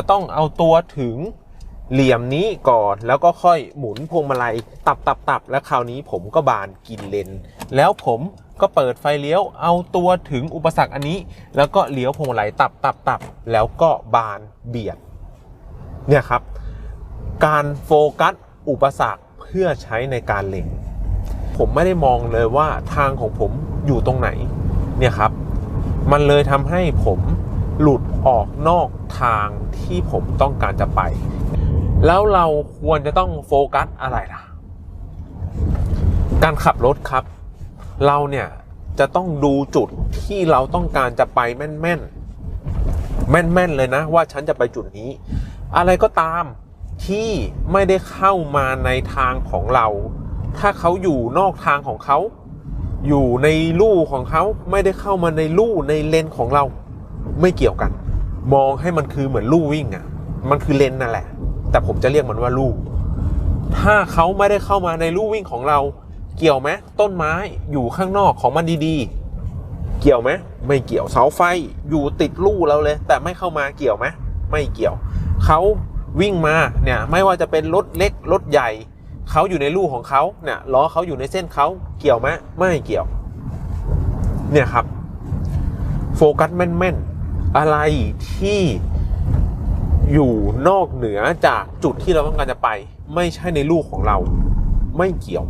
จะต้องเอาตัวถึงเหลี่ยมนี้ก่อนแล้วก็ค่อยหมุนพวงมาลัยตับตับตับแล้วคราวนี้ผมก็บานกินเลน แล้วผมก็เปิดไฟเลี้ยวเอาตัวถึงอุปสรรคอันนี้ แล้วก็เลี้ยวพวงมาลัยตับตับตับแล้วก็บานเบียดเนี่ยครับ การโฟกัสอุปสรรคเพื่อใช้ในการเล็ง ผมไม่ได้มองเลยว่าทางของผมอยู่ตรงไหนเนี่ยครับ มันเลยทำให้ผม หลุดออกนอกทางที่ผมต้องการจะไป แล้วเราควรจะต้องโฟกัสอะไรล่ะ การขับรถครับ เราเนี่ยจะต้องดูจุดที่เราต้องการจะไปแม่นๆแม่นๆเลยนะ ว่าฉันจะไปจุดนี้ อะไรก็ตามที่ไม่ได้เข้ามาในทางของเรา ถ้าเขาอยู่นอกทางของเขา อยู่ในลู่ของเขาไม่ได้เข้ามาในลู่ในเลนของเรา ไม่เกี่ยวกัน มองให้มันคือเหมือนลู่วิ่งอะ่ะ มันคือเลนนั่นแหละ แต่ผมจะเรียกมันว่าลู่ถ้าเขาไม่ได้เข้ามาในลู่วิ่งของเรา เกี่ยวไหมต้นไม้อยู่ข้างนอกของมันดีๆ เกี่ยวไหมไม่เกี่ยวเสาไฟอยู่ติดลู่เราเลย แต่ไม่เข้ามาเกี่ยวไหมไม่เกี่ยวเขาวิ่งมาเนี่ยไม่ว่าจะเป็นรถเล็กรถใหญ่เขาอยู่ในลู่ของเขาเนี่ยล้อเขาอยู่ในเส้นเขาเกี่ยวไหมไม่เกี่ยว เนี่ยครับ โฟกัสแม่นๆ อะไรที่อยู่นอกเหนือจากจุดที่เราต้องการจะไป ไม่ใช่ในลูกของเราไม่เกี่ยว